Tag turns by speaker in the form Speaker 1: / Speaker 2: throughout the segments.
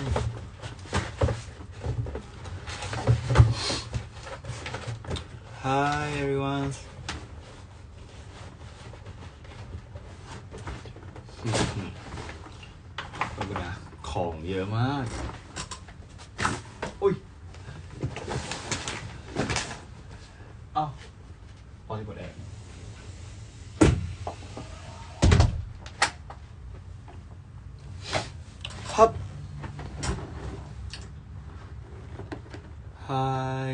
Speaker 1: Hi everyone ขอบคุณนะของเยอะมาก อุ้ย เอ้าปล่อยกดแอร์ครับ Hi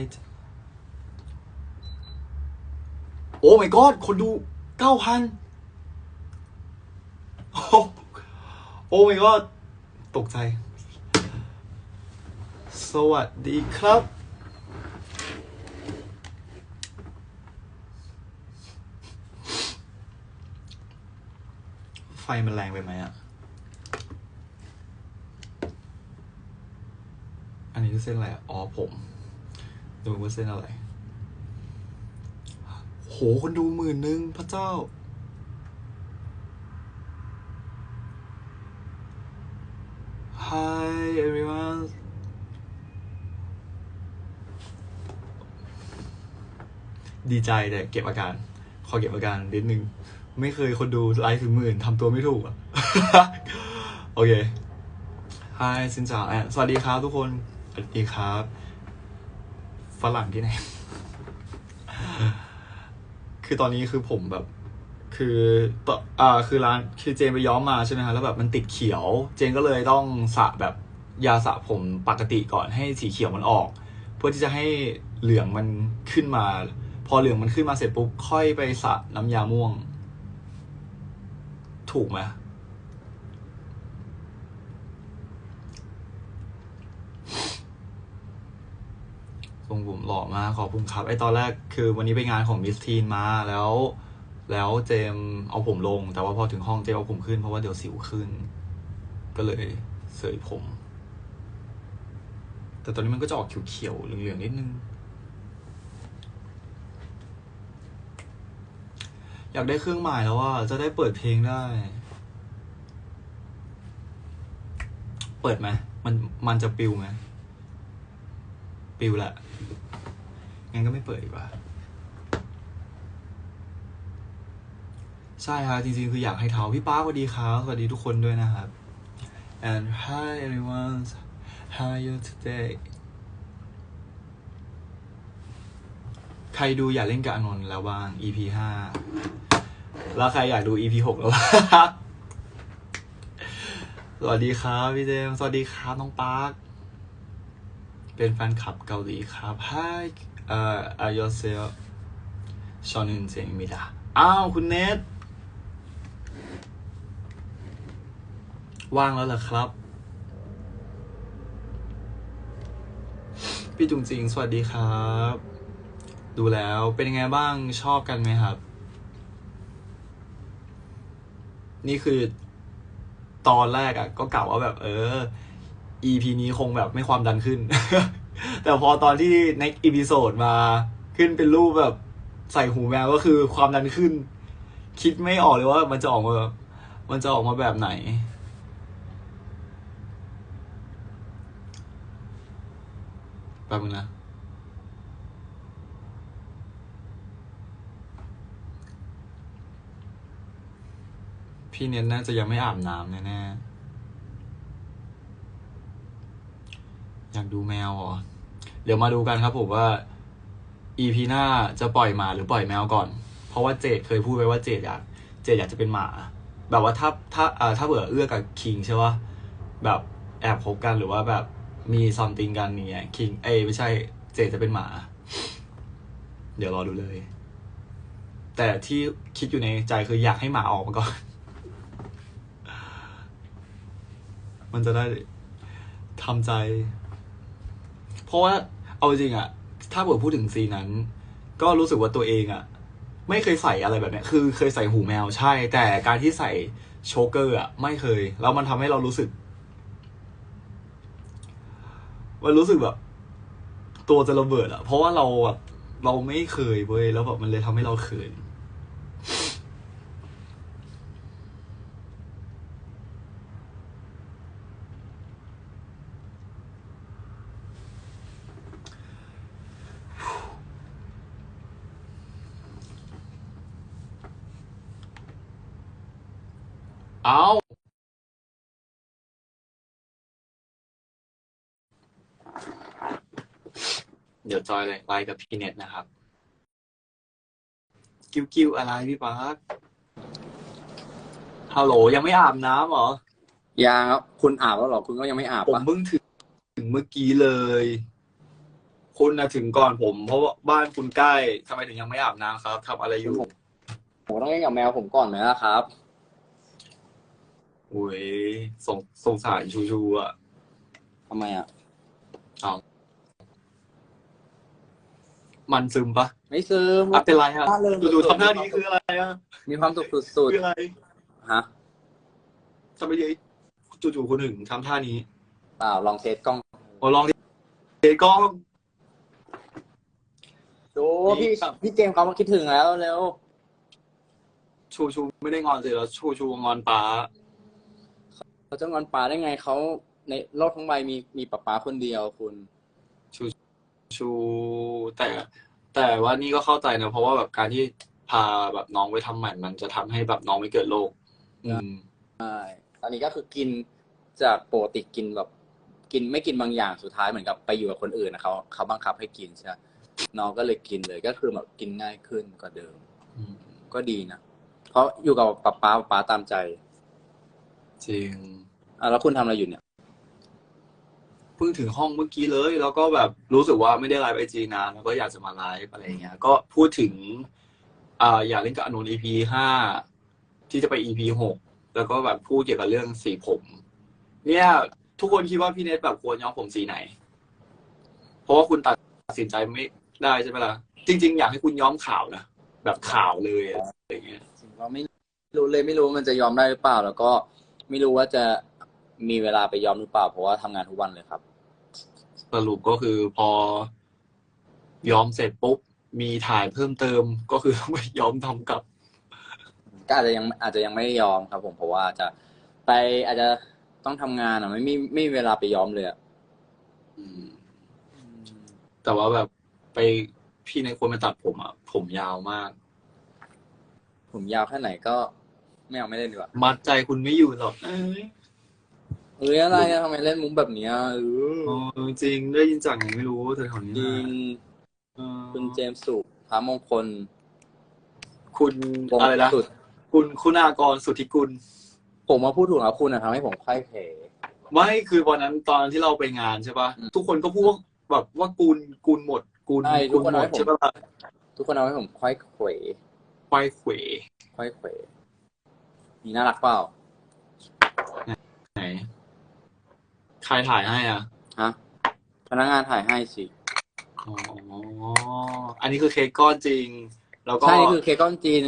Speaker 1: โอ้ my god คนดูเก้าพันโอ้โอ้ my god ตกใจ สวัสดีครับไฟมันแรงไปไหมอะอันนี้คือเส้นอะไรอ๋อผม ดูว่าเส้นอะไร โหคนดูหมื่นนึงพระเจ้า Hi everyone ดีใจแต่เก็บอาการ ขอเก็บอาการนิดนึง ไม่เคยคนดูไลฟ์ถึงหมื่นทำตัวไม่ถูกอะโอเค Hi สินจาสวัสดีครับทุกคน สวัสดีครับ ฝรั่งที่ไหน คือตอนนี้คือผมแบบ คือต่ออ่าคือร้านคือเจนไปย้อมมาใช่ไหมฮะแล้วแบบมันติดเขียว เจนก็เลยต้องสระแบบยาสระผมปกติก่อนให้สีเขียวมันออก เพื่อที่จะให้เหลืองมันขึ้นมา พอเหลืองมันขึ้นมาเสร็จปุ๊บค่อยไปสระน้ำยาม่วง ถูกไหม ทรงผมหล่อมากขอบคุณครับไอตอนแรกคือวันนี้ไปงานของมิสทีนมาแล้ว แล้วเจมเอาผมลง แต่ว่าพอถึงห้องเจมเอาผมขึ้นเพราะว่าเดี๋ยวสิวขึ้น ก็เลยเสยผม แต่ตอนนี้มันก็จะออกเขียวๆเหลืองๆนิดนึง อยากได้เครื่องหมายแล้วว่าจะได้เปิดเพลงได้ เปิดไหมมันมันจะปิวไหมปิวแหละ งั้นก็ไม่เปิดดีกว่า ใช่ครับจริงๆ คืออยากให้เท้าพี่ป้าสวัสดีครับสวัสดีทุกคนด้วยนะครับ and hi everyone how are you today ใครดูอยากเล่นกับอนนท์แล้วบ้าง EP ห้าแล้วใครอยากดู EP หกแล้วบ้างสวัสดีครับพี่เจมสวัสดีครับน้องปาร์คเป็นแฟนคลับเกาหลีครับ Hi เอ่ออายอเซลชอนึนเจมิดาอ้าวคุณเนทว่างแล้วเหรอครับ พี่จุงจริง สวัสดีครับ ดูแล้วเป็นยังไงบ้างชอบกันไหมครับ นี่คือตอนแรกอะ่ะ ก็กล่าวว่าแบบ เออ EP นี้คงแบบไม่ความดันขึ้น แต่พอตอนที่ next episode มาขึ้นเป็นรูปแบบใส่หูแมวก็คือความดันขึ้น คิดไม่ออกเลยว่ามันจะออกมามันจะออกมาแบบไหน แป๊บนึงนะพี่เน้นน่าจะยังไม่อาบน้ำแน่ๆ อยากดูแมวเหรอเดี๋ยวมาดูกันครับผมว่า EP หน้าจะปล่อยหมาหรือปล่อยแมวก่อน เพราะว่าเจดเคยพูดไว้ว่าเจดอยากเจดอยากจะเป็นหมา แบบว่าถ้าถ้าเอ่อถ้าเบื่อเอื้อกับคิงใช่ปะแบบแอบคบกันหรือว่าแบบมีซัมติงกันอย่างเงี้ยคิงเอ้ยไม่ใช่เจดจะเป็นหมา เดี๋ยวรอดูเลย แต่ที่คิดอยู่ในใจคืออยากให้หมาออกมาก่อน มันจะได้ทำใจ เพราะว่าเอาจริงอะถ้าเกิดพูดถึงซีนนั้น ก็รู้สึกว่าตัวเองอะไม่เคยใส่อะไรแบบเนี้ยคือเคยใส่หูแมวใช่ แต่การที่ใส่โชเกอร์อะไม่เคย แล้วมันทำให้เรารู้สึก มันรู้สึกแบบ ตัวจะระเบิดอะเพราะว่าเราแบบเราไม่เคยเว้ยแล้วแบบมันเลยทำให้เราเขิน เอา เดี๋ยวจอยเลยไลน์กับพี่เน็ตนะครับ กิ้วกิ้วอะไรพี่ปาร์คฮัลโหลยังไม่อาบน้ำเหรอ
Speaker 2: ยังครับคุณอาบแล้วเหรอ คุณก็ยังไม่อาบ
Speaker 1: ผม
Speaker 2: ปะ
Speaker 1: เพิ่งถึงถึงเมื่อกี้เลย คุณนะถึงก่อนผม เพราะว่าบ้านคุณใกล้ทำไมถึงยังไม่อาบน้ำครับทำอะไรอยู่
Speaker 2: ผมต้องเล่นกับแมวผมก่อนไหมล่ะครับ
Speaker 1: โอ้ยสงสงสารชูชูอะ
Speaker 2: ทำไมอะ
Speaker 1: มันซึมปะ
Speaker 2: ไม่ซื้อ
Speaker 1: อะเป็นไรอะ
Speaker 2: ร่าเริง
Speaker 1: จู่ๆทำหน้านี้คืออะไรอะ
Speaker 2: มีความสุขสุด
Speaker 1: คืออะไร
Speaker 2: ๆฮะ
Speaker 1: ทำไมจู่ๆคุณถึงทำท่านี้
Speaker 2: เปล่าลองเทสกล้อง
Speaker 1: โอ้ลองดิเดกล้อง
Speaker 2: ดู
Speaker 1: นี่
Speaker 2: พี่
Speaker 1: ครับ
Speaker 2: พี่เจมส์เขามาคิดถึงแล้วเร็ว
Speaker 1: ชูชูไม่ได้งอนสิแล้วชูชูงอนป้า
Speaker 2: เขาจะงอนปลาได้ไงเขาในโลกทั้งใบมีมีปลาปลาคนเดียวคุณ
Speaker 1: ชู แต่แต่ว่านี่ก็เข้าใจนะ เพราะว่าแบบการที่พาแบบน้องไปทำหมันมันจะทำให้แบบน้องไม่เกิดโรคอืม
Speaker 2: ใช่ตอนนี้ก็คือกินจากปกติกินแบบกินไม่กินบางอย่างสุดท้ายเหมือนกับไปอยู่กับคนอื่นนะเขาเขาบังคับให้กินใช่ไหมน้องก็เลยกินเลยก็คือแบบกินง่ายขึ้นกว่าเดิม
Speaker 1: อืม
Speaker 2: ก็ดีนะเพราะอยู่กับป๊าป๊าป๊าป๊าตามใจ
Speaker 1: จริง
Speaker 2: อะแล้วคุณทำอะไรอยู่เนี่ย
Speaker 1: เพิ่งถึงห้องเมื่อกี้เลย แล้วก็แบบรู้สึกว่าไม่ได้ไลฟ์ไอจีนานแล้วก็อยากจะมาไลฟ์อะไรอย่างเงี้ย ก็พูดถึงอ่าอยากเล่นกับอนุน EP ห้าที่จะไป EP หกแล้วก็แบบพูดเกี่ยวกับเรื่องสีผม เนี่ย ทุกคนคิดว่าพี่เนทแบบควรย้อมผมสีไหน เพราะว่าคุณตัดสินใจไม่ได้ใช่ไหมล่ะจริง ๆ อยากให้คุณย้อมขาวนะแบบขาวเลยอะไรอย่างเงี้ย
Speaker 2: เราไม่รู้เลยไม่รู้ว่ามันจะยอมได้หรือเปล่า แล้วก็ไม่รู้ว่าจะ มีเวลาไปยอมหรือเปล่า เพราะว่าทำงานทุกวันเลยครับ
Speaker 1: สรุปก็คือพอย้อมเสร็จปุ๊บ มีถ่ายเพิ่มเติมก็คือต้องไปย้อมทำกลับ
Speaker 2: ก็อาจจะยังอาจจะยังไม่ได้ยอมครับ ผมเพราะว่าจะไปอาจจะต้องทำงานอะไม่มีไม่มีเวลาไปยอมเลยอะ
Speaker 1: อืม แต่ว่าแบบไปพี่ในควรไปตัดผมอะ ผมยาวมาก
Speaker 2: ผมยาวแค่ไหนก็ไม่เอาไม่เล่นดีกว่า
Speaker 1: มัดใจคุณไม่อยู่หรอกเอ้ย
Speaker 2: เอ้ยอะไรอะทำไมเล่นมุกแบบเนี้ยเออ
Speaker 1: อ๋อจริงได้ยินจากไหนไม่รู้แถวๆนี้
Speaker 2: จริง
Speaker 1: เออ
Speaker 2: คุณเจมส์สุพระมงคล
Speaker 1: คุณ
Speaker 2: วง
Speaker 1: อะไรนะ
Speaker 2: สุด
Speaker 1: คุณคุณากรสุทธิกุล
Speaker 2: ผมมาพูดถูกแล้วคุณนะทำให้ผมค่อยเข
Speaker 1: ไม่คือวันนั้นตอนที่เราไปงานใช่ปะ
Speaker 2: อืม
Speaker 1: ทุกคนก็พูดว่าแบบว่ากูลกูลหมดกูล
Speaker 2: ใช่ทุ
Speaker 1: กู
Speaker 2: ก
Speaker 1: ล
Speaker 2: คน
Speaker 1: หม
Speaker 2: เอา
Speaker 1: ด
Speaker 2: ให้ผม
Speaker 1: ใช่ปะล่ะ
Speaker 2: ทุกคนเอาให้ผมค่อยเขว
Speaker 1: ไปเขว
Speaker 2: ค่อยเขวนี่น่ารักเปล่า
Speaker 1: ไหน ใครถ่ายให้อะ
Speaker 2: ฮะพนักงานถ่ายให้สิ
Speaker 1: อ๋ออันนี้คือเค้กก้อนจริง แล้วก็
Speaker 2: ใช่นี่คือเค้กก้อนจีน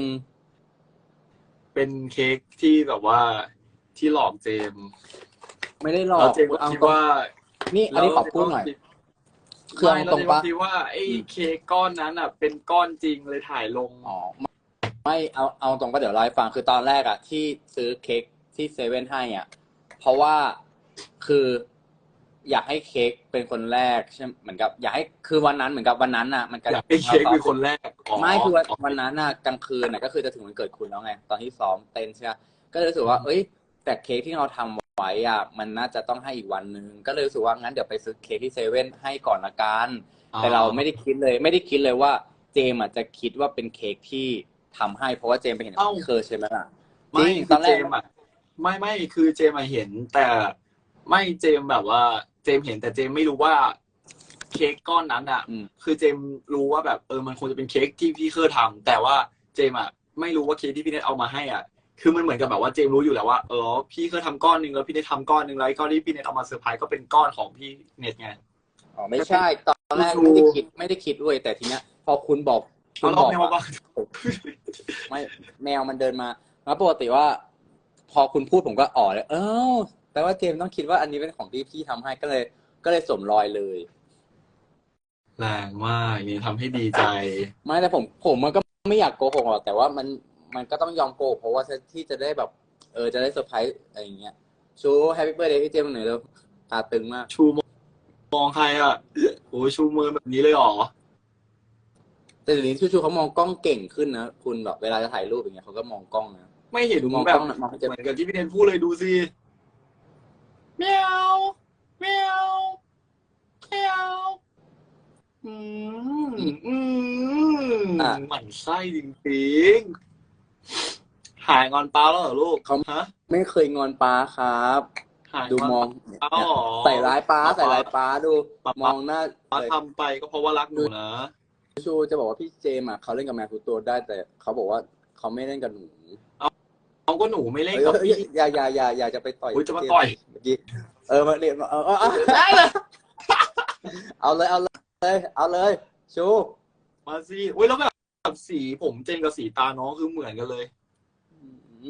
Speaker 1: เป็นเค้กที่แบบว่าที่หลอกเจมส์
Speaker 2: ไม่ได้หลอ
Speaker 1: แล้ว
Speaker 2: ก
Speaker 1: เจมส์ก็
Speaker 2: เอา
Speaker 1: คิด
Speaker 2: ตรง
Speaker 1: ว่า
Speaker 2: นี่อันนี้ขอพูดหน่อยคือเอา
Speaker 1: ไม่
Speaker 2: ตรงปะ
Speaker 1: แล้วเจมส์ก็คิดว่าไอ้เค้กก้อนนั้นอะ เป็นก้อนจริงเลยถ่ายลง
Speaker 2: อ๋อไม่ไม่เอาเอาตรงก็เดี๋ยวเล่าให้ฟังคือตอนแรกอะที่ซื้อเค้กที่เซเว่นให้อะ เพราะว่า คืออยากให้เค้กเป็นคนแรกใช่ไหมเหมือนกับอยากให้คือวันนั้นเหมือนกับวันนั้นอะ มัน
Speaker 1: อยากให้เค้กเป็นคนแรก
Speaker 2: ไม่คือวันวันนั้นน่ะกลางคืนน่ะก็คือจะถึงวันเกิดคุณแล้วไงตอนที่ซ้อมเต้นใช่ไหมก็เลยรู้สึกว่า เอ้ย แต่เค้กที่เราทำไว้อะมันน่าจะต้องให้อีกวันนึงก็เลยรู้สึกว่างั้นเดี๋ยวไปซื้อเค้กที่เซเว่นให้ก่อนละกันแต่เราไม่ได้คิดเลย ไม่ได้คิดเลยว่าเจมส์อาจจะคิดว่าเป็นเค้กที่ทำให้เพราะว่าเจมส์ไปเห็นที่เคอร์ใช่ไหมล่ะ
Speaker 1: ไม่
Speaker 2: จริง
Speaker 1: คือ
Speaker 2: ตอนแร
Speaker 1: เจ
Speaker 2: ก
Speaker 1: มส์อะไม่ไม่คือเจมส์อะเห็น แต่ ไม่เจมส์แบบว่า เจมส์เห็นแต่เจมส์ไม่รู้ว่าเค้กก้อนนั้นอะ
Speaker 2: อืม
Speaker 1: คือเจมส์รู้ว่าแบบเออมันคงจะเป็นเค้กที่พี่เคอร์ทำแต่ว่าเจมส์อะไม่รู้ว่าเค้กที่พี่เนทเอามาให้อะ คือมันเหมือนกับแบบว่าเจมส์รู้อยู่แล้วว่าเออพี่เคยทำก้อนหนึ่งแล้วพี่เนททำก้อนหนึ่งแล้วไอ้ก้อนที่พี่เนทเอามาเซอร์ไพรส์ก็เป็นก้อนของพี่เนทไง
Speaker 2: อ๋อไม่ใช่ ตอนแรก
Speaker 1: ชู
Speaker 2: ไม่ได้คิดไม่ได้คิดเว้ยแต่ทีเนี้ย พอคุณบอกคุ
Speaker 1: เอา
Speaker 2: ณ
Speaker 1: เรา
Speaker 2: บอก
Speaker 1: ไม่มา
Speaker 2: อะ
Speaker 1: บ้าง
Speaker 2: ไม่แมวมันเดินมาแล้วปกติว่า พอคุณพูดผมก็อ๋อเลยเอ้าแป ลว่าเจมส์ต้องคิดว่าอันนี้เป็นของที่พี่ทำให้ก็เลย ก็เลยสวมรอยเลย
Speaker 1: แรงมากนี่ทำให้ดีใจ
Speaker 2: ไม่แต่ผมผมมันก็ไม่อยากโกหกหรอกแต่ว่ามันมันก็ต้องยอมโกหกเพราะว่าที่จะได้แบบ เออจะได้เซอร์ไพรส์อะไรอย่างเงี้ยชูแฮปปี้เบิร์ดเดย์พี่เจมส์หน่อยเร็วตาตึงมาก
Speaker 1: ชูมมองใครอะโอ้ยชูมือแบบนี้เลยเหรอ
Speaker 2: แต่เดี๋ยวนี้ชูชูเขามองกล้องเก่งขึ้นนะคุณแบบเวลาจะถ่ายรูปอย่างเงี้ยเขาก็มองกล้องนะ
Speaker 1: ไม่เห็น
Speaker 2: ดูมอง
Speaker 1: แบ
Speaker 2: กล้
Speaker 1: บ
Speaker 2: องหน่อยมองให้เจอ
Speaker 1: เหมือนกับที่พี่เนนพูดเลยดูสิ เมียวเมียวเมียวอืมอืมหมั่นไส้จริงๆ หายงอนป้าแล้วเหรอลูกฮะ
Speaker 2: ไม่เคยงอนป้าครับ
Speaker 1: หาย
Speaker 2: ดู
Speaker 1: งอน
Speaker 2: มอง
Speaker 1: ป้าเหรอ
Speaker 2: ใส่ร้ายป้าใส่ร้ายป้าดู
Speaker 1: ป๊า
Speaker 2: มองหน้า
Speaker 1: ป้า
Speaker 2: เลย
Speaker 1: ทำไปก็เพราะว่ารักหนูนะ
Speaker 2: ชูจะบอกว่าพี่เจมส์อะเขาเล่นกับแมวทุกตัวได้แต่เขาบอกว่าเขาไม่เล่นกับหนู
Speaker 1: เขา ก็หนูไม่เล่น
Speaker 2: เอ้ย
Speaker 1: กับ
Speaker 2: เอ้ย
Speaker 1: พี่
Speaker 2: อย่าอย่าอย่าอย่าจะไปต่อย
Speaker 1: อุ๊ยจะมาต่อย
Speaker 2: เมื่อกี้เออมาเรียนมาเออเออเออ
Speaker 1: ได้เลย
Speaker 2: เอาเลยเอาเลยเอาเลยชู
Speaker 1: มาสิอุ้ยแล้วแบบสีผมเจนกับสีตาน้องคือเหมือนกันเลย
Speaker 2: อื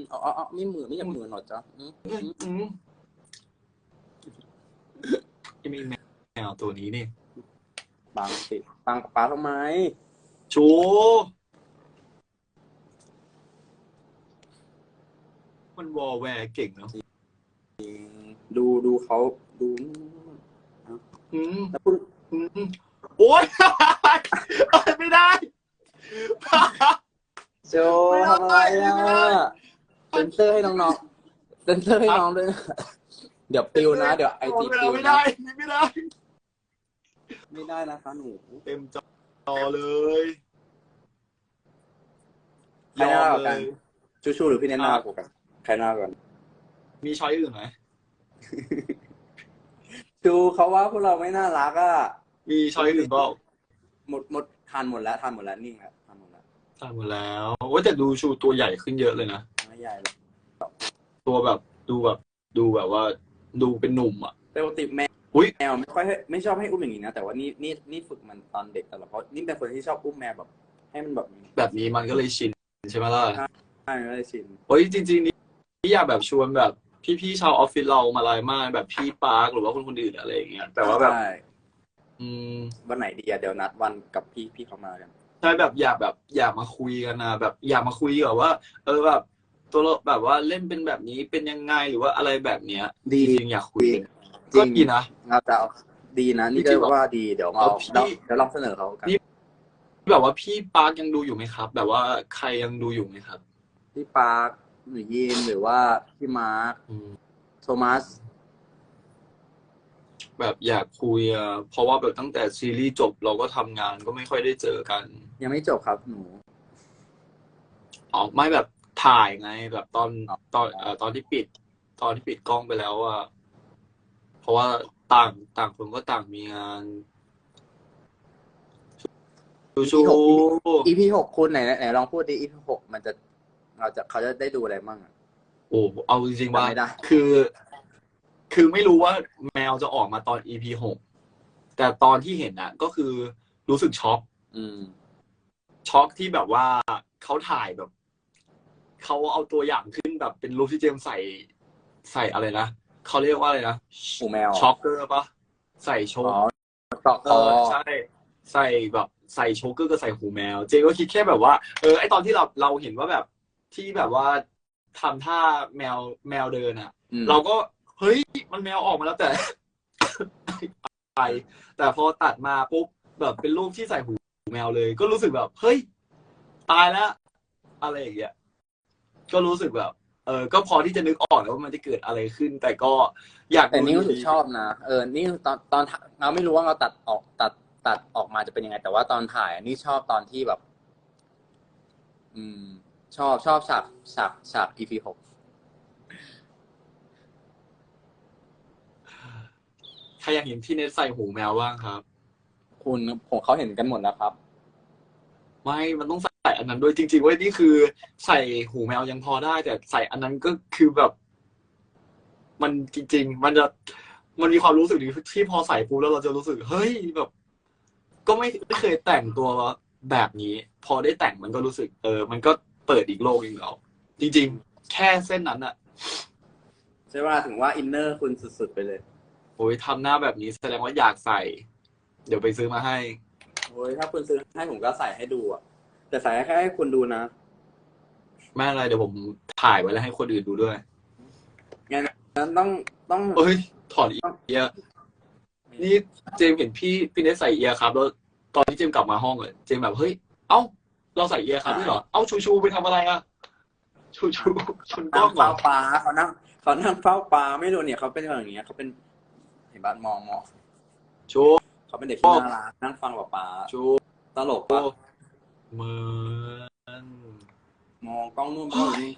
Speaker 2: มเอาเอาเอาไม่เหมือนไม่อยากเหมือนหรอจ๊ะอืม
Speaker 1: อืมอืมที่มีแมวตัวนี้นี่
Speaker 2: บังสิบังป้าทำไม
Speaker 1: ชู มันวอลแวร์เก่งเนาะ
Speaker 2: ดูดูเขาดู
Speaker 1: อืม
Speaker 2: แล้วคุณ
Speaker 1: อืมโอ๊ยไม่ได้
Speaker 2: โจทำอะไรอะเซนเซอร์ให้น้องๆเซนเซอร์ให้น้องด้วยนะเดี๋ยวปิวนะ เดี๋ยวไอจีปิว
Speaker 1: ไม่
Speaker 2: นะ
Speaker 1: ได้ไม่ได้
Speaker 2: ไม่ได้นะคะหนู
Speaker 1: เต็มจอเลย
Speaker 2: ใครน่ารักกว่ากัน
Speaker 1: ยอมเลย
Speaker 2: ชูชูหรือพี่เนนน่ารักกว่ากัน ใครน่ารักกว่ากัน
Speaker 1: มีช้อยอื่นไหม
Speaker 2: ชูเขาว่าพวกเราไม่น่ารักอะ
Speaker 1: มีช้อยอื่นเปล่า
Speaker 2: หมดหมดทานหมดแล้วทานหมดแล้วนิ่งแล้วทานหมดแล้ว
Speaker 1: ทำหมดแล้วโอ้ยแต่ดูชูตัวใหญ่ขึ้นเยอะเลยนะ
Speaker 2: ไม่ใหญ่หรอก
Speaker 1: ตัวแบบดูแบบ ดูแบบว่า ดูเป็นหนุ่มอะ
Speaker 2: ปกติแมว
Speaker 1: อุ๊ย
Speaker 2: แมวไม่ค่อยให้ไม่ชอบให้อุ้มอย่างนี้นะแต่ว่านี่นี่นี่ฝึกมันตอนเด็กตลอดเพราะนี่เป็นคนที่ชอบอุ้มแมวแบบ ให้มันแบบ
Speaker 1: แบบนี้มันก็เลยชินใช่ไหมล่ะ
Speaker 2: ใช่ไม่ได้ชิน
Speaker 1: โอ้ยจริงๆนี่ อยากแบบชวนแบบพี่ๆชาวออฟฟิศเรามาไลน์มากแบบพี่ปาร์คหรือว่าคนคนอื่นอะไรอย่างเงี้ยแต่ว่าแบบ
Speaker 2: ใช่
Speaker 1: อืม
Speaker 2: วันไหนดีอะเดี๋ยวนัดวันกับพี่พี่เขามากัน
Speaker 1: ใช่แบบอยากแบบอยากมาคุยกันนะแบบอยากมาคุยแบบว่า เออแบบ ตัวเราแบบว่าเล่นเป็นแบบนี้เป็นยังไงหรือว่าอะไรแบบเนี้ย
Speaker 2: ดี
Speaker 1: จริงๆอยากคุย
Speaker 2: จริง
Speaker 1: ก็ดีนะ
Speaker 2: เราจะเอาดีนะ นี่
Speaker 1: จริ
Speaker 2: ก็
Speaker 1: งๆ
Speaker 2: ว่าดีเดี๋ยวมา
Speaker 1: เอาพี่
Speaker 2: เดี๋ยวเดี๋ยวลองเสนอเขากัน
Speaker 1: นี่แบบว่าพี่ปาร์คยังดูอยู่ไหมครับ แบบว่าใครยังดูอยู่ไหมครับ
Speaker 2: พี่ปาร์ค หรือยีนหรือว่าพี่มาร์ค
Speaker 1: อืม
Speaker 2: โทมัส
Speaker 1: แบบอยากคุยอะเพราะว่าแบบตั้งแต่ซีรีส์จบเราก็ทำงานก็ไม่ค่อยได้เจอกัน
Speaker 2: ยังไม่จบครับหนู
Speaker 1: อ๋อไม่แบบถ่ายไง แบบตอน
Speaker 2: อ๋อ
Speaker 1: ตอนเอ่อตอนที่ปิด ตอนที่ปิดกล้องไปแล้วอะเพราะว่าต่างต่างคนก็ต่างมีงานชูชู
Speaker 2: EP หกคุณไหนไหนลองพูดดิ EP หกมันจะ เราจะเขาจะได้ดูอะไรบ้างอะ
Speaker 1: โอ้เอาจริงๆว่า
Speaker 2: จำไม่ได้
Speaker 1: คือ คือไม่รู้ว่าแมวจะออกมาตอน EP หกแต่ตอนที่เห็นอะก็คือรู้สึกช็อก
Speaker 2: อืม
Speaker 1: ช็อกที่แบบว่าเขาถ่ายแบบ เขาเอาตัวอย่างขึ้นแบบเป็นรูปที่เจมส์ใส่ใส่อะไรนะเขาเรียกว่าอะไรนะ
Speaker 2: หูแมว
Speaker 1: ช็อกเกอร์ปะใส่โช
Speaker 2: อ๋
Speaker 1: ว์
Speaker 2: อต่อ
Speaker 1: เอ
Speaker 2: คอ
Speaker 1: อใช่ใส่แบบใส่โชว์เกอร์ก็ใส่หูแมว เจก็คิดแค่แบบว่าเออไอตอนที่เราเราเห็นว่าแบบ ที่แบบว่าทำท่าแมวแมวเดินอะ
Speaker 2: อืม
Speaker 1: เราก็เฮ้ยมันแมวออกมาแล้วแต่ ไป แต่พอตัดมาปุ๊บแบบเป็นรูปที่ใส่หูแมวเลย ก็รู้สึกแบบ เฮ้ย ตายแล้ว อะไรอย่างเงี้ยก็รู้สึกแบบ เออ ก็พอที่จะนึกออกแล้วว่ามันจะเกิดอะไรขึ้น แต่ก็อยาก
Speaker 2: แต่นี่
Speaker 1: ดู
Speaker 2: รู้สึกชอบนะเออนี่ตอนตอนเราไม่รู้ว่าเราตัดออกตัดตัดออกมาจะเป็นยังไง แต่ว่าตอนถ่ายอะนี่ชอบตอนที่แบบ อืม ชอบชอบฉากฉากฉาก EP หก
Speaker 1: ใครอยากเห็นพี่เนทใส่หูแมวบ้างครับ
Speaker 2: คุณผมเขาเห็นกันหมดแล้วครับ
Speaker 1: ไม่มันต้องใส่อันนั้นด้วยจริงๆเว้ยนี่คือ ใส่หูแมวยังพอได้ แต่ใส่อันนั้นก็คือแบบ มันจริง ๆ มันจะมันมีความรู้สึกดีที่พอใส่ปุ๊บแล้วเราจะรู้สึก เฮ้ยแบบ ก็ไม่ไม่เคยแต่งตัวแบบนี้ พอได้แต่งมันก็รู้สึก เออ มันก็ เปิดอีกโลกหนึงแล้วจริง ๆ แค่เส้นนั้นอะ
Speaker 2: ใช่ว่าถึงว่าอินเนอร์คุณสุดๆไปเลย
Speaker 1: โอ้ยทำหน้าแบบนี้แสดงว่าอยากใส่ เดี๋ยวไปซื้อมาให้
Speaker 2: โอ้ยถ้าคุณซื้อให้ผมก็ใส่ให้ดูอะแต่ใส่แค่ให้คุณดูนะ
Speaker 1: ไม่อะไรเดี๋ยวผมถ่ายไว้แล้วให้คนอื่นดูด้วย
Speaker 2: นั้นต้องต้อง
Speaker 1: เอ้ยถอดอีเอียร์นี่เจมส์เห็นพี่พี่เนสใส่เอียร์ครับแล้วตอนที่เจมส์กลับมาห้องเลยเจมส์แบบเฮ้ย เอ้า เราใส่เอียร์ครับด้วยเหรอ เอ้าชูชูไปทำอะไรอะชชูชูชนกล้
Speaker 2: นั่
Speaker 1: องงเหร
Speaker 2: เฝ้า
Speaker 1: อ
Speaker 2: ปลาเขานั่งเขานั่งเฝ้าปลาไม่รู้เนี่ยเขาเป็นอย่างเงี้ยเขาเป็นเห็นบ้านมองมอง
Speaker 1: ชู
Speaker 2: เขาเป็นเด็กที่น่ารักนั่งฟังปลาปลา
Speaker 1: ชู
Speaker 2: ตลกปะ
Speaker 1: เหมือน
Speaker 2: มองกล้องนู่นกล้องนี่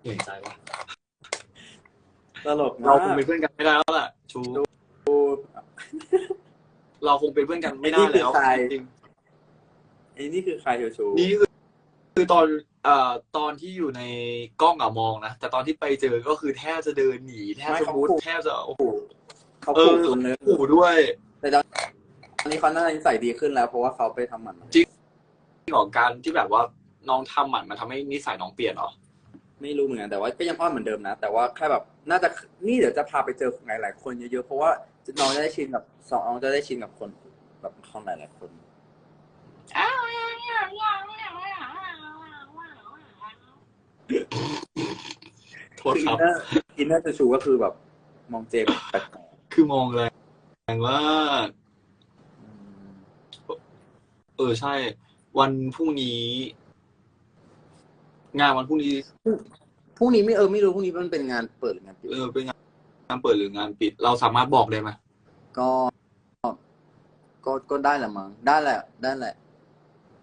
Speaker 1: เหนื่อยใจวะ
Speaker 2: ตลกมาก
Speaker 1: เราคงเป็นเพื่อนกันไม่ได้แล้วแหละชู เราคงเป็นเพื่อนกันไม่ได้แล้วจริง
Speaker 2: ไอ้นี่คือใครชูชู
Speaker 1: ๆนี่คือคือตอนเอ่อตอนที่อยู่ในกล้องอะมองนะ แต่ตอนที่ไปเจอก็คือแทบจะเดินหนีแทบจะมุดแทบจะโอ้โห
Speaker 2: เขา
Speaker 1: เอ
Speaker 2: ปลู
Speaker 1: อก
Speaker 2: คุณเนื้อ
Speaker 1: ขู่ด้วย
Speaker 2: แต่ตอนนี้เขาน่าจะนิสัยดีขึ้นแล้ว เพราะว่าเขาไปทำหมันมา
Speaker 1: ที่ของการที่แบบว่าน้องทำหมันมาทำให้นิสัยน้องเปลี่ยนเหรอ
Speaker 2: ไม่รู้เหมือนกันแต่ว่าก็ยังอ้อนเหมือนเดิมนะ แต่ว่าแค่แบบน่าจะนี่เดี๋ยวจะพาไปเจอหลายหลายๆคนเยอะๆเพราะว่าน้องจะได้ชินกับสองน้องจะได้ชินกับคนแบบคนหลายหลายๆคน
Speaker 1: โทษ
Speaker 2: คือ
Speaker 1: ค
Speaker 2: อิ
Speaker 1: รับ
Speaker 2: นเนอร์อินเนอร์จะชูก็คือแบบ มองเจมส์แปลก
Speaker 1: คือมองแรงว่าก
Speaker 2: ๆอืม
Speaker 1: เออใช่ วันพรุ่งนี้ งานวันพรุ่งนี้
Speaker 2: พรุ่งนี้ไม่เออไม่รู้พรุ่งนี้มันเป็นงานเปิดหรืองานปิด
Speaker 1: เออเป็นงานงานเปิดหรืองานปิด เราสามารถบอกได้ไหม
Speaker 2: ก็ ก็ก็ได้แหละมั้งได้แหละ ได้แหละ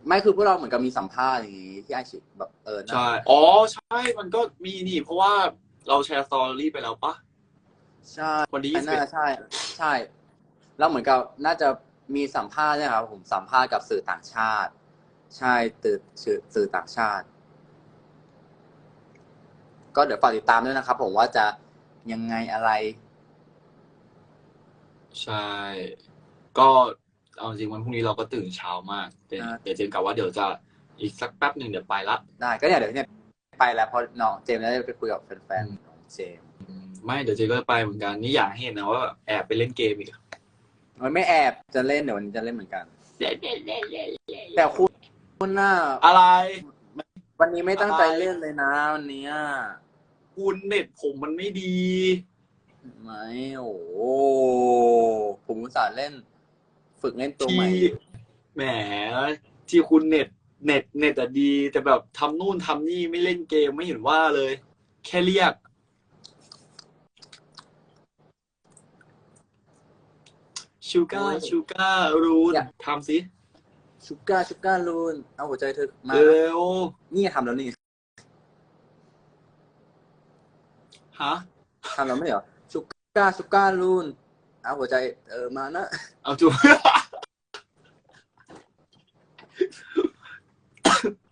Speaker 2: ไม่คือพวกเราเหมือนกับมีสัมภาษณ์อย่างงี้ที่ไอชิแบบเออน่า
Speaker 1: ใช่อ๋อใช่มันก็มีนี่ เพราะว่าเราแชร์สตอรี่ไปแล้วปะ
Speaker 2: ใช่
Speaker 1: วันที่ยี่สิบ
Speaker 2: น่าใช่ ใช่แล้วเหมือนกับน่าจะมีสัมภาษณ์เนี่ยครับผมสัมภาษณ์กับสื่อต่างชาติ ใช่ตื่นสื่อสื่อต่างชาติ ก็เดี๋ยวฝากติดตามด้วยนะครับ ผมว่าจะยังไงอะไร
Speaker 1: ใช่ ก็ เอาจริงวันพรุ่งนี้เราก็ตื่นเช้ามากเดี๋ยว
Speaker 2: อ่า
Speaker 1: เดี๋ยวเจนกับว่าเดี๋ยวจะอีกสักแป๊บหนึ่งเดี๋ยวไปละ
Speaker 2: ได้ก็เนี่ยเดี๋ยวเนี่ยไปแล้วเพราะน้องเจมส์ได้ไปคุยกับแฟนๆของเจมส์
Speaker 1: อืมไม่เดี๋ยวเจนก็ไปเหมือนกันนี่อยากให้เห็นนะว่าแอบไปเล่นเกมอีก
Speaker 2: มันไม่แอบจะเล่นเดี๋ยววันนี้จะเล่นเหมือนกัน แต่คุณคุณน่ะ
Speaker 1: อะไร
Speaker 2: วันนี้ไม่ตั้งใจเล่นเลยนะวันนี้อะ
Speaker 1: คุณเน็ตผมมันไม่ดี
Speaker 2: ไหมโอ้โหผมอุตส่าห์เล่น ฝึกเล่นตัวให
Speaker 1: ที่
Speaker 2: ม่
Speaker 1: แหมที่คุณเน็ตเน็ตเน็ตอะดี แต่แบบทำนู่นทำนี่ไม่เล่นเกมไม่เห็นว่าเลย แค่เรียก ชูก้า
Speaker 2: โอ้ย
Speaker 1: ชูก้ารูน
Speaker 2: อยาก
Speaker 1: ทำสิ
Speaker 2: ชุก้าชุก้าลูน เอาหัวใจเธอมา
Speaker 1: เร็ว
Speaker 2: นี่ทำแล้วนี่
Speaker 1: ฮะ
Speaker 2: ทำแล้วไม่เหรอชุก้าชุก้าลูน เอาหัวใจเออมานะ
Speaker 1: เอาจู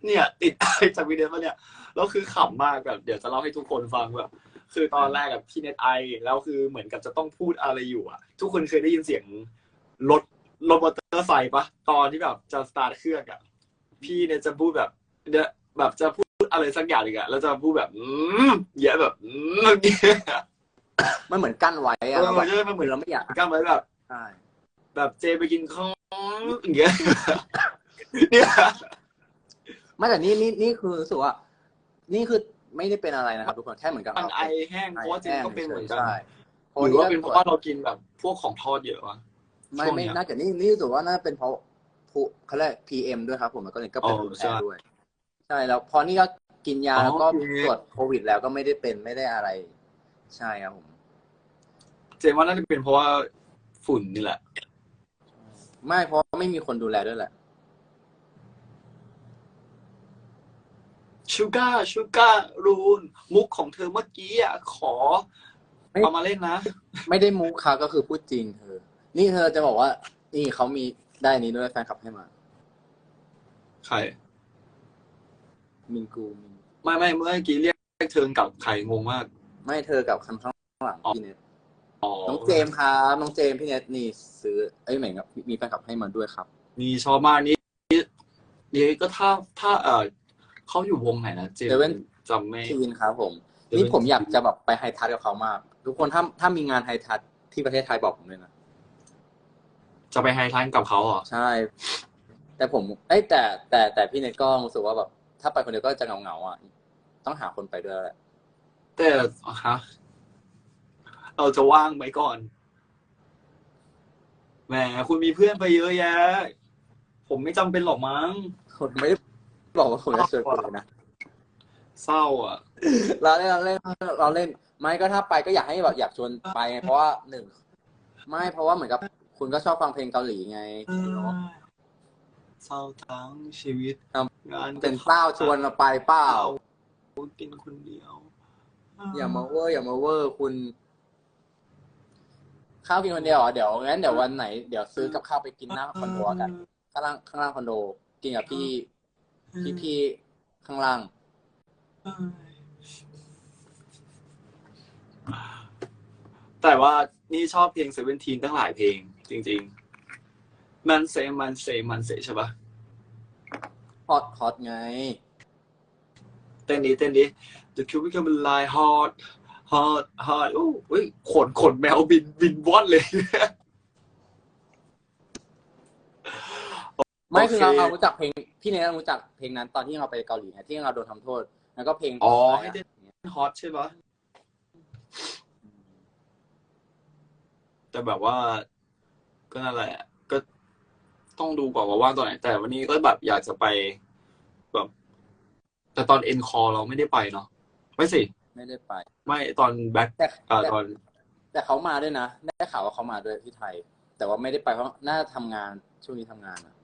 Speaker 1: เนี่ยติดไรจากวิดีโอเนี่ยแล้วคือขำมากแบบเดี๋ยวจะเล่าให้ทุกคนฟังแบบคือตอนแรกกับพี่เน็ตไอแล้วคือเหมือนกับจะต้องพูดอะไรอยู่อะ ทุกคนเคยได้ยินเสียงรถรถมอเตอร์ไซค์ปะตอนที่แบบจะสตาร์ทเครื่องอะพี่เนี่ยจะพูดแบบเดี๋ยแบบจะพูดอะไรสักอย่างหนึ่งอะแล้วจะพูดแบบ อืมเยอะแบบอืมเงี้ย
Speaker 2: มันเหมือนกั้นไว้
Speaker 1: เอ
Speaker 2: อะ
Speaker 1: อ
Speaker 2: เราแบบ
Speaker 1: ใช่มันเห
Speaker 2: เห
Speaker 1: มื
Speaker 2: มื
Speaker 1: อ
Speaker 2: อนนเราไม่อยาก
Speaker 1: กล้ามไว้แบบ
Speaker 2: ใช่
Speaker 1: แบบเจไปกินข้าวอย่างเงี้ยเนี่ย
Speaker 2: ไม่แต่นี่นี่นี่คือรู้สึกว่า นี่คือไม่ได้เป็นอะไรนะครับทุกคนแค่เหมือนกับ
Speaker 1: มันไอแห้งเพราะว่าเจนก็เป็นเหมือนกัน
Speaker 2: ใช่
Speaker 1: หรือว่าเป็นเพราะว่าเรากินแบบพวกของทอดเยอะวะ
Speaker 2: ไม่
Speaker 1: ช่วง
Speaker 2: ไม่
Speaker 1: เนี้ย
Speaker 2: น่าจะนี่นี่รู้สึกว่าน่าเป็นเพราะผู้เขาเรียก PM ด้วยครับ ผมแล้วก็เลยก็เป็น
Speaker 1: อ๋อ
Speaker 2: ภูมิ
Speaker 1: ใช่
Speaker 2: แพ้ด้วย ใช่แล้วพอนี่ก็กินยา
Speaker 1: อ๋อ
Speaker 2: แล้วก็
Speaker 1: โอเค
Speaker 2: ตรวจโควิดแล้วก็ไม่ได้เป็นไม่ได้อะไร ใช่ครับผม
Speaker 1: เจนว่าน่าจะเป็นเพราะว่าฝุ่นนี่แหละ
Speaker 2: ไม่เพราะไม่มีคนดูแลด้วยแหละ
Speaker 1: ชูก้าชูก้ารูน มุกของเธอเมื่อกี้อะขอ
Speaker 2: ไม่
Speaker 1: เอามาเล่นนะ
Speaker 2: ไม่ได้มุกค่ะก็คือพูดจริงเธอ นี่เธอจะบอกว่า นี่เขามีได้นี้ด้วยแฟนคลับให้มา
Speaker 1: ใคร
Speaker 2: มินกูมิน
Speaker 1: ไม่ไม่เมื่อกี้เรียกเทิงกับใครงงมาก
Speaker 2: ไม่เธอกับคำข้างหลัง
Speaker 1: อ๋อ
Speaker 2: พี่เน็ต
Speaker 1: อ๋อ
Speaker 2: น้องเจมส์ครับน้องเจมส์พี่เน็ตนี่ซื้อเอ้ยเหมือนกับมีแฟนคลับให้มาด้วยครับ
Speaker 1: นี่ชอบมากนี่นี่ก็ถ้าถ้าเออเขาอยู่วงไหนนะเจน
Speaker 2: Seven
Speaker 1: จำไม่
Speaker 2: ทีนครับผม
Speaker 1: Seven
Speaker 2: นี่ผมอยากจะแบบไปไฮทัชกับเขามาก ทุกคนถ้าถ้ามีงานไฮทัชที่ประเทศไทยบอกผมเลยนะ
Speaker 1: จะไปไฮทันกับเขาเหรอ
Speaker 2: ใช่ แต่ผมเอ้ยแต่แต่แต่พี่เน็ตก็รู้สึกว่าแบบ ถ้าไปคนเดียวก็จะเหงาเหงาๆอะต้องหาคนไปด้วยแหละ
Speaker 1: แต่ฮะเราจะว่างไหมก่อน แหม คุณมีเพื่อนไปเยอะแยะ ผมไม่จำเป็นหรอกมั้ง
Speaker 2: คนไม่ได้บอกว่าผมจะชวนคุณเลยนะ
Speaker 1: เศร้าอะ
Speaker 2: เราเล่นเราเล่นเราเล่น ไม่ก็ถ้าไปก็อยากให้แบบอยากชวนไปไงเพราะว่าหนึ่ง ไม่เพราะว่าเหมือนกับ คุณก็ชอบฟังเพลงเกาหลีไงเนาะ
Speaker 1: เศร้าทั้งชีวิต
Speaker 2: ครับ
Speaker 1: งาน
Speaker 2: เป็นเศร้าชวนเราไปเปล่า
Speaker 1: กินคนเดียว
Speaker 2: อย่ามาเวอร์อย่ามาเวอร์คุณ ข้าวกินคนเดียวเหรอเดี๋ยวงั้นเดี๋ยววันไหนเดี๋ยวซื้อกับข้าวไปกินหน้าคอนโดกันข้างล่างข้างล่างคอนโด กินกับพี่พี่พี่ข้างล่าง
Speaker 1: แต่ว่านี่ชอบเพลงเซเว่นทีนตั้งหลายเพลง จริง ๆ มันเซมันเซมันเซใช่ปะ
Speaker 2: ฮอตฮอตไง
Speaker 1: เต้นดีเต้นดี The Cubic Become Line Hot Hot Hot อู้อุ้ยขนขนแมวบินบินว่อนเลย
Speaker 2: ไม่
Speaker 1: โอเค
Speaker 2: คือเราเรารู้จักเพลงพี่เนทเรารู้จักเพลงนั้นตอนที่เราไปเกาหลีไงที่เราโดนทำโทษ แล้วก็เพลง
Speaker 1: อ๋อะ
Speaker 2: ไร
Speaker 1: ให้
Speaker 2: อะ
Speaker 1: เต้นฮอตใช่ปะแต่แบบว่า ก็นั่นแหละ ก็ต้องดูก่อนว่าว่างตอนไหน แต่วันนี้ก็แบบอยากจะไปแบบ แต่ตอนเอ็นคอเราไม่ได้ไปเนาะ ไม่สิ
Speaker 2: ไม่ได้ไป
Speaker 1: ไม่ตอนแบ็ค
Speaker 2: แต่
Speaker 1: อ่า
Speaker 2: แต่
Speaker 1: ตอน
Speaker 2: แต่เขามาด้วยนะได้ข่าวว่าเขามาด้วยที่ไทย แต่ว่าไม่ได้ไปเพราะน่าจะทำงานช่วงนี้ทำงานอะ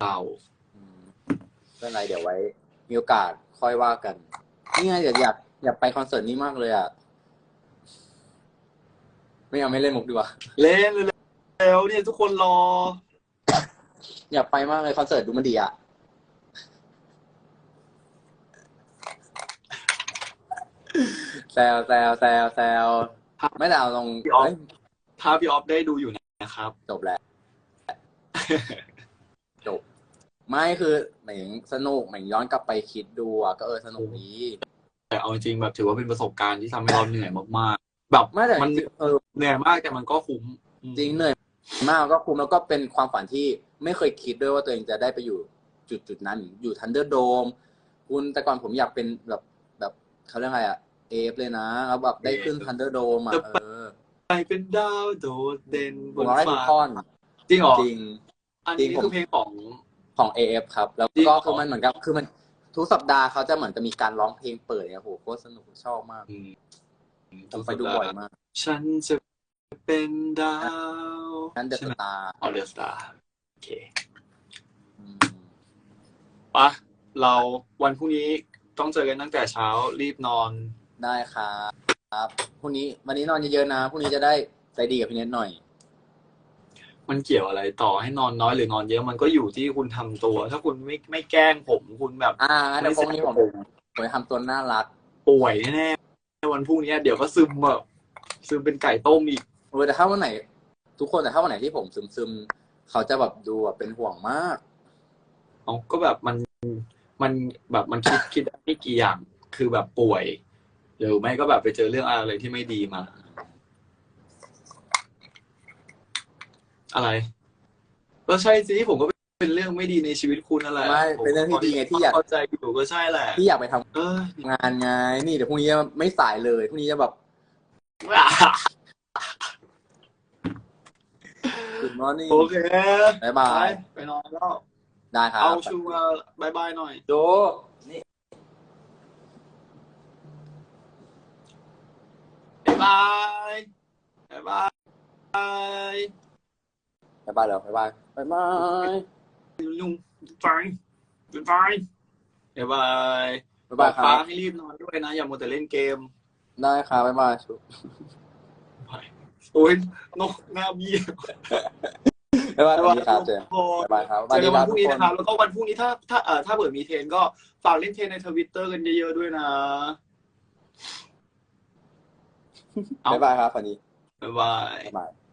Speaker 1: เต่า
Speaker 2: อืมไม่เป็นไรเดี๋ยวไว้ มีโอกาสค่อยว่ากันนี่ไงอยากอยากอยากไปคอนเสิร์ตนี้มากเลยอะไม่เอาไม่เล่นมุกดีกว่า
Speaker 1: เล่นเร็วๆเนี่ยทุกคนรอ
Speaker 2: อยากไปมากเลยคอนเสิร์ตดูมันดีอะ แซวแซวแซวแซวไม่แต่เอาลง
Speaker 1: พี่ออฟ
Speaker 2: เอ้ย
Speaker 1: ถ้าพี่ออฟได้ดูอยู่นะครับ
Speaker 2: จบแล้ว จบ ไม่คือเหมือนสนุกเหมือนย้อนกลับไปคิดดูอะก็เออสนุกดี
Speaker 1: แต่เอาจริงแบบถือว่าเป็นประสบการณ์ที่ทำให้เราเหนื่อยมากๆ แบบ
Speaker 2: ไม่แต่
Speaker 1: มัน
Speaker 2: เออ
Speaker 1: เหนื่อยมากแต่มันก็คุ้ม
Speaker 2: จริงเหนื่อยมากก็คุ้มแล้วก็เป็นความฝันที่ไม่เคยคิดด้วยว่าตัวเองจะได้ไปอยู่จุดจุดๆนั้น อยู่ทันเดอร์โดมคุณแต่ก่อนผมอยากเป็นแบบแบบเขาเรียกไงอะ เอฟเลยนะแล้วแบบได้ขึ้นทันเดอร์โดมอะเออ
Speaker 1: ไปเป็นดาวโดดเด่นบ
Speaker 2: ผม
Speaker 1: น
Speaker 2: ร้องได้ทุ
Speaker 1: ฟ้าก
Speaker 2: ท่อน
Speaker 1: จริงเหรอ
Speaker 2: จริง
Speaker 1: อันนี้
Speaker 2: จริงผม
Speaker 1: คือเพลงของ
Speaker 2: ของ AF ครับ แล้ว
Speaker 1: จริงเหร
Speaker 2: ก็
Speaker 1: อ
Speaker 2: คือมันเหมือนกับคือมันทุกสัปดาห์เขาจะเหมือนจะมีการร้องเพลงเปิดเนี่ยโหโคตรสนุกชอบมาก
Speaker 1: อืม
Speaker 2: ผมไปดูบ่อยมาก
Speaker 1: ฉันจะเป็นดาว
Speaker 2: นั่นเดอะ
Speaker 1: ใช่
Speaker 2: ส
Speaker 1: ไหม
Speaker 2: ตาร์
Speaker 1: ออเดอร์สตาร์โอเคปะเราวันพรุ่งนี้ต้องเจอกันตั้งแต่เช้ารีบนอน
Speaker 2: ได้ครับครับพรุ่งนี้วันนี้นอนเยอะๆนะพรุ่งนี้จะได้ใจดีกับพี่เน็ตหน่อย
Speaker 1: มันเกี่ยวอะไรต่อให้นอนน้อยหรือนอนเยอะมันก็อยู่ที่คุณทำตัว ถ้าคุณไม่ไม่แกล้งผมคุณแบบ
Speaker 2: อ่างั้นเดี๋ยวพรุ่งนี้ผมผมจะทำตัวน่ารัก
Speaker 1: ป่วยแน่ๆวันพรุ่งนี้เดี๋ยวก็ซึมแบบซึมเป็นไก่ต้มอีก
Speaker 2: เออแต่ถ้าวันไหน ทุกคนแต่ถ้าวันไหนที่ผมซึมๆเขาจะแบบดูแบบเป็นห่วงมาก
Speaker 1: เอาก็แบบมันมันแบบมันคิดคิดได้ไม่กี่อย่าง คือแบบป่วย หรือไม่ก็แบบไปเจอเรื่องอะไรที่ไม่ดีมา อะไร ก็ใช่สิผมก็เป็นเรื่องไม่ดีในชีวิตคุณนั่นแหละ
Speaker 2: ไม่เป็นเรื่องที่ดีไงที่อยาก
Speaker 1: เข้าใจอยู่ก็ใช่แหละ
Speaker 2: ที่อยากไปทำ
Speaker 1: เอองา
Speaker 2: นไงนี่เดี๋ยวพรุ่งนี้ไม่สายเลยพรุ่งนี้จะแบบ good morning
Speaker 1: โอเค
Speaker 2: บ๊ายบาย
Speaker 1: ไปนอนแล้ว
Speaker 2: ได้ครับ
Speaker 1: เอาชูมาบายบายหน่อย
Speaker 2: โจ
Speaker 1: บายบายบายบาย
Speaker 2: บ๊ายบายแล้วบ๊ายบายบ๊ายบาย
Speaker 1: ลุงบายบายบายบาย
Speaker 2: บ๊าย
Speaker 1: บบาอยก
Speaker 2: ค
Speaker 1: ฟ้า
Speaker 2: รับ
Speaker 1: ให้รีบนอนด้วยนะ อย่ามัวแต่เล่นเกม
Speaker 2: ได้ครับบ๊ายบายชุ
Speaker 1: โอ้ยนกหน้าเบี้ย
Speaker 2: บ๊ายบายสวัสดีครับเจ
Speaker 1: ทุกคน
Speaker 2: บ๊ายบายครับส
Speaker 1: เจ
Speaker 2: วัส
Speaker 1: อ
Speaker 2: ดี
Speaker 1: กัน
Speaker 2: ค
Speaker 1: วั
Speaker 2: รั
Speaker 1: น
Speaker 2: บ
Speaker 1: พ
Speaker 2: ทุ
Speaker 1: รุ่ง
Speaker 2: ก
Speaker 1: นี้
Speaker 2: คน
Speaker 1: นะครับแล้วก็วันพรุ่งนี้ถ้าถ้าเอ่อถ้าเผื่อมีเทรนก็ฝากเล่นเทรนในทวิตเตอร์กันเยอะๆด้วยนะเอา
Speaker 2: บ๊ายบายครับสวัสดี
Speaker 1: บ๊ายบาย
Speaker 2: บ๊ายบาย